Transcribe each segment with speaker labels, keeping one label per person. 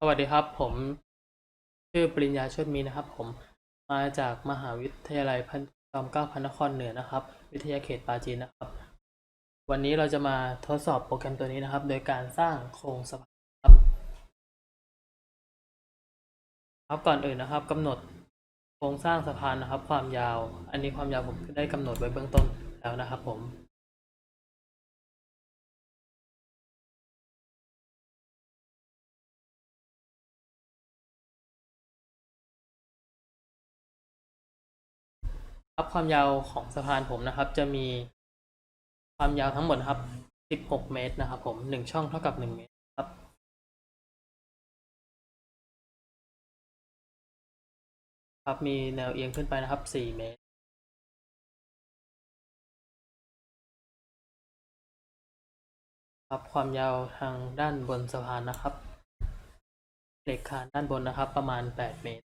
Speaker 1: สวัสดีครับ ผมชื่อปริญญาชติมีนะครับ ผมมาจากมหาวิทยาลัยพระจอมเก้าพระนครเหนือนะครับ วิทยาเขตปาจีนนะครับ วันนี้เราจะมาทดสอบโปรแกรมตัวนี้นะครับ โดยการสร้างโครงสะพานครับครับก่อนอื่นนะครับกำหนดโครงสร้างสะพานนะครับ ความยาว อันนี้ความยาวผมได้กำหนดไว้เบื้องต้นแล้วนะครับ ผม ครับความยาวของสะพานผมนะครับ จะมีความยาวทั้งหมดครับ 16 เมตรนะครับ ผมหนึ่งช่องเท่ากับ 1 เมตรครับ ครับมีแนวเอียงขึ้นไปนะครับ 4 เมตร ครับความยาวทางด้านบนสะพานนะครับเหล็กคานด้านบนนะครับ ประมาณ 8 เมตร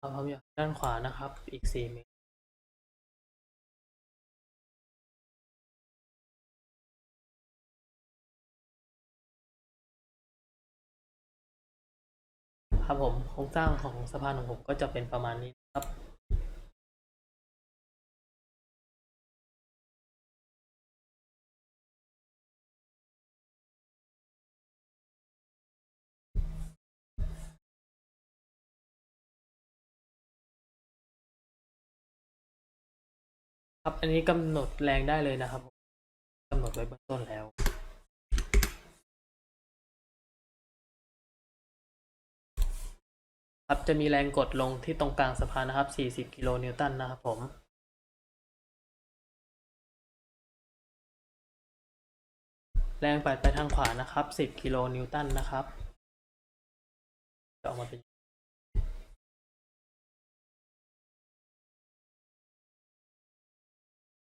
Speaker 1: ความยาวด้านขวานะครับ อีก4เมตรครับผมโครงสร้างของสะพานของผมก็จะเป็นประมาณนี้ครับ ครับ อันนี้กำหนดแรงได้เลยนะครับผมกำหนดไว้เบื้องต้นแล้วครับจะมีแรงกดลงที่ตรงกลางสะพานนะครับ 40 กิโลนิวตันนะครับผม แรงปัดไปทางขวานะครับ 10 กิโลนิวตันนะครับ จะออกมาเป็น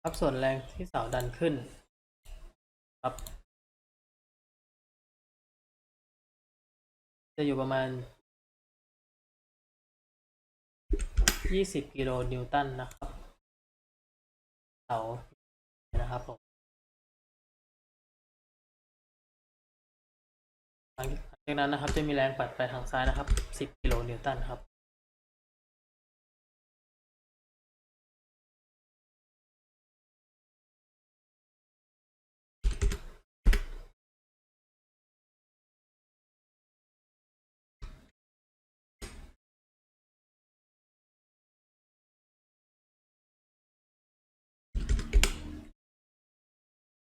Speaker 1: รับส่วนแรงที่เสาดันขึ้น ครับ จะอยู่ประมาณ 20 กิโลนิวตันนะครับ เสานะครับผมหลังจากนั้นนะครับจะมีแรงปัดไปทางซ้ายนะครับ 10 กิโลนิวตันครับ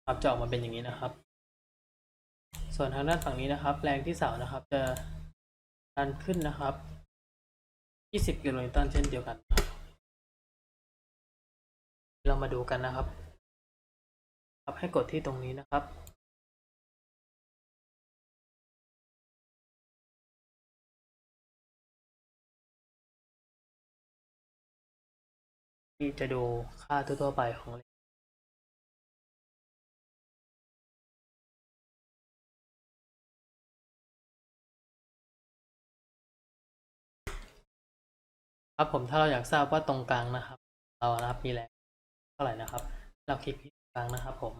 Speaker 1: ครับจะออกมาเป็นอย่างนี้นะครับ ส่วนทางด้านฝั่งนี้นะครับ แรงที่เสานะครับ จะดันขึ้นนะครับ 20 กิโลนิวตันเช่นเดียวกัน เรามาดูกันนะครับ ครับให้กดที่ตรงนี้นะครับ ที่จะดูค่าทั่วๆไปของ ครับผมถ้าเราอยากทราบว่าตรงกลางนะครับ เรานะครับมีแรงเท่าไหร่นะครับ เราคลิกที่ตรงกลางนะครับ ผม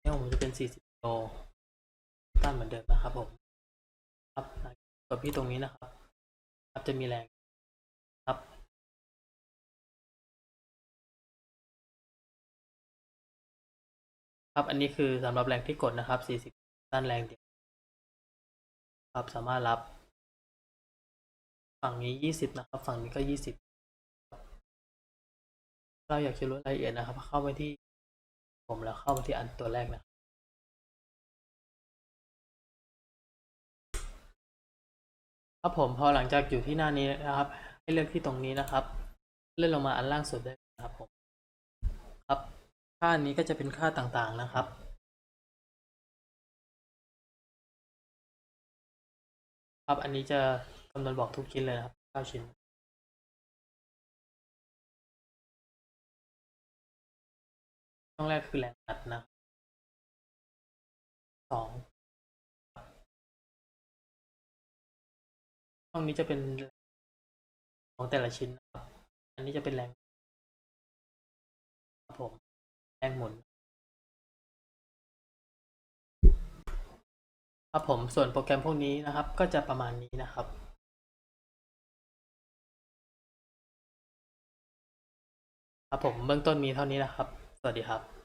Speaker 1: เนี่ยผมจะเป็น 40กิโลตันเหมือนเดิมนะครับ ผม ครับกดที่ตรงนี้นะครับ ครับจะมีแรงครับครับอันนี้คือสำหรับแรงที่กดนะครับ 40ตันแรงเดียวครับสามารถรับ ฝั่งนี้ยี่สิบนะครับ ฝั่งนี้ก็ยี่สิบเราอยากจะรู้รายละเอียดนะครับ เข้าไปที่ผมแล้วเข้าไปที่อันตัวแรกนะครับผมพอหลังจากอยู่ที่หน้านี้นะครับ ให้เลือกที่ตรงนี้นะครับ เลื่อนลงมาอันล่างสุดได้นะครับผมครับ ค่านี้ก็จะเป็นค่าต่างๆนะครับครับ อันนี้จะ คำนวณบอกทุกชิ้นเลยนะครับเก้าชิ้นช่องแรกคือแรงอัดนะสองช่องนี้จะเป็นของแต่ละชิ้นนะครับอันนี้จะเป็นแรงครับผมแรงหมุนครับผมส่วนโปรแกรมพวกนี้นะครับ ก็จะประมาณนี้นะครับ ครับผมเบื้องต้นมีเท่านี้นะครับ สวัสดีครับ